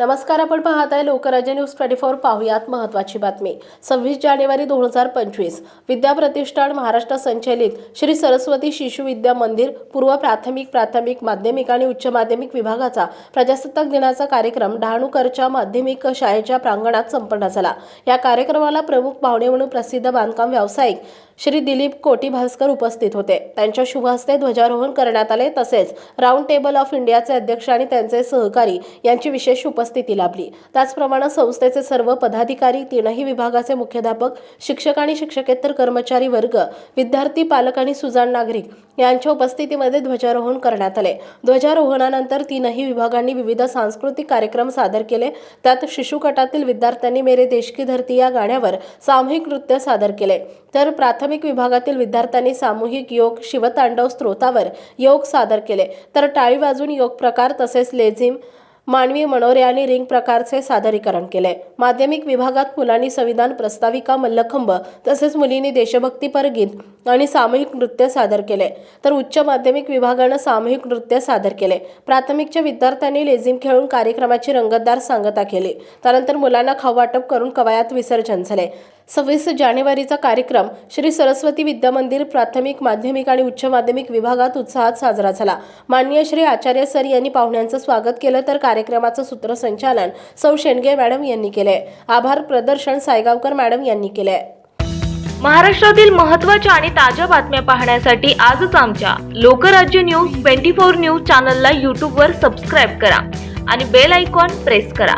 नमस्कार आपण पाहत आहे लोकराज्य न्यूज ट्वेंटी फोर पाहुयात महत्वाची बातमी. सव्वीस जानेवारी दोन हजार पंचवीस विद्या प्रतिष्ठान महाराष्ट्र संचलित श्री सरस्वती शिशु विद्या मंदिर पूर्व प्राथमिक प्राथमिक माध्यमिक आणि उच्च माध्यमिक विभागाचा प्रजासत्ताक दिनाचा कार्यक्रम डहाणूकरच्या माध्यमिक शाळेच्या प्रांगणात संपन्न झाला. या कार्यक्रमाला प्रमुख पाहुणे म्हणून प्रसिद्ध बांधकाम व्यावसायिक श्री दिलीप कोटी भास्कर उपस्थित होते. त्यांच्या शुभ हस्ते ध्वजारोहण करण्यात आले. तसेच राऊंड टेबल ऑफ इंडियाचे अध्यक्ष आणि त्यांचे सहकारी यांची विशेष उपस्थिती लाभली. त्याचप्रमाणे संस्थेचे सर्व पदाधिकारी तीनही विभागाचे मुख्याध्यापक शिक्षक आणि शिक्षकेतर कर्मचारी वर्ग विद्यार्थी पालक आणि सुजाण नागरिक यांच्या उपस्थितीमध्ये ध्वजारोहण करण्यात आले. ध्वजारोहणानंतर तीनही विभागांनी विविध सांस्कृतिक कार्यक्रम सादर केले. त्यात शिशुकटातील विद्यार्थ्यांनी मेरे देश की धरती या गाण्यावर सामूहिक नृत्य सादर केले. तर प्राथमिक विभागातील विद्यार्थ्यांनी सामूहिक योग शिवतांडव स्त्रोतावर योग सादर केले. तर टाळी वाजून योग प्रकार तसेच लेझिम मानवी मनोरे आणि रिंग प्रकारचे सादरीकरण केले. माध्यमिक विभागात मुलांनी संविधान प्रस्ताविका मल्लखंब तसेच मुलींनी देशभक्तीपर गीत आणि सामूहिक नृत्य सादर केले. तर उच्च माध्यमिक विभागानं सामूहिक नृत्य सादर केले. प्राथमिकच्या विद्यार्थ्यांनी लेझिम खेळून कार्यक्रमाची रंगतदार सांगता केली. त्यानंतर मुलांना खाऊ वाटप करून कवायात विसर्जन झाले. सव्वीस जानेवारीचा कार्यक्रम श्री सरस्वती विद्या मंदिर प्राथमिक माध्यमिक आणि उच्च माध्यमिक विभागात उत्साहात साजरा झाला. माननीय श्री आचार्य सर यांनी पाहुण्यांचं स्वागत केलं तर कार्यक्रमाचं सूत्रसंचालन सौ शेंडगे मॅडम यांनी केले आभार प्रदर्शन सायगावकर मॅडम यांनी केले महाराष्ट्रातील महत्त्वाच्या आणि ताज्या बातम्या पाहण्यासाठी आजच आमच्या Lokrajya news twenty four news चॅनलला यूट्यूबवर सबस्क्राईब करा आणि बेल आयकॉन प्रेस करा.